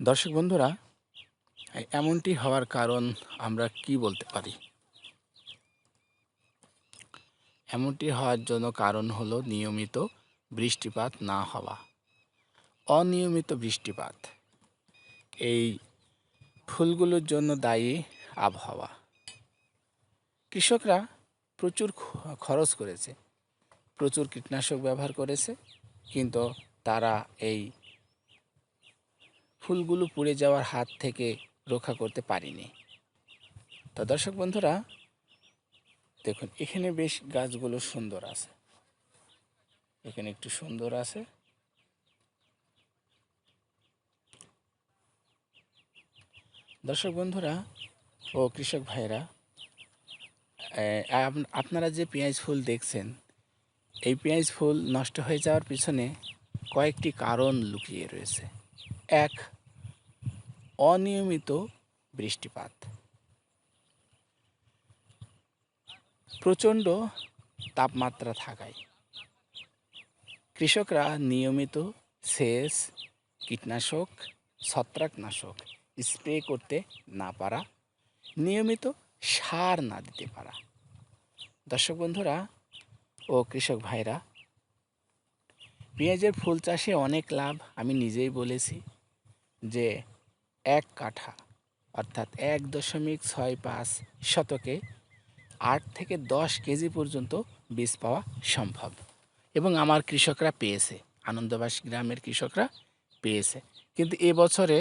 দর্শক বন্ধুরা এমনটি হওয়ার কারণ আমরা কি বলতে পারি? এমনটি হওয়ার জন্য কারণ হলো নিয়মিত বৃষ্টিপাত না হওয়া, অনিয়মিত বৃষ্টিপাত। এই ফুলগুলোর জন্য দায়ী আবহাওয়া। কৃষকরা প্রচুর খরচ করেছে, প্রচুর কীটনাশক ব্যবহার করেছে, কিন্তু তারা এই ফুলগুলো পুড়ে যাওয়ার হাত থেকে রক্ষা করতে পারিনি। তো দর্শক বন্ধুরা, দেখুন, এখানে বেশ গাছগুলো সুন্দর আছে। এখানে একটু সুন্দর আছে। দর্শক বন্ধুরা ও কৃষক ভাইরা আপ- আপনারা যে পেঁয়াজ ফুল দেখছেন, এই পেঁয়াজ ফুল নষ্ট হয়ে যাওয়ার পিছনে কয়েকটি কারণ লুকিয়ে রয়েছে। এক অনিয়মিত বৃষ্টিপাত। প্রচণ্ড তাপমাত্রা থাকায়। কৃষকরা নিয়মিত সেচ, কীটনাশক, ছত্রাকনাশক স্প্রে করতে না পারা, নিয়মিত সার না দিতে পারা। দর্শক বন্ধুরা ও কৃষক ভাইরা, পেঁয়াজের ফুল চাষে অনেক লাভ আমি নিজেই বলেছি যে এক কাঠা, অর্থাৎ এক দশমিক ছয় পাঁচ শতকে আট থেকে দশ কেজি পর্যন্ত বীজ পাওয়া সম্ভব। এবং আমার কৃষকরা পেয়েছে, আনন্দবাস গ্রামের কৃষকরা পেয়েছে। কিন্তু এবছরে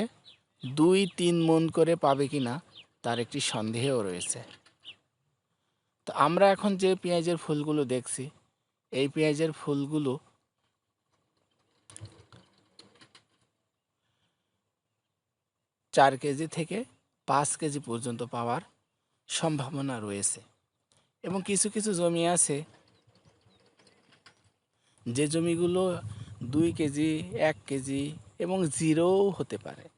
দুই তিন মন করে পাবে কি না তার একটি সন্দেহও রয়েছে। তো আমরা এখন যে পেঁয়াজের ফুলগুলো দেখছি, এই পেঁয়াজের ফুলগুলো চার কেজি থেকে পাঁচ কেজি পর্যন্ত পাওয়ার সম্ভাবনা রয়েছে। এবং কিছু কিছু জমি আছে, যে জমিগুলো দুই কেজি, এক কেজি এবং জিরোও হতে পারে।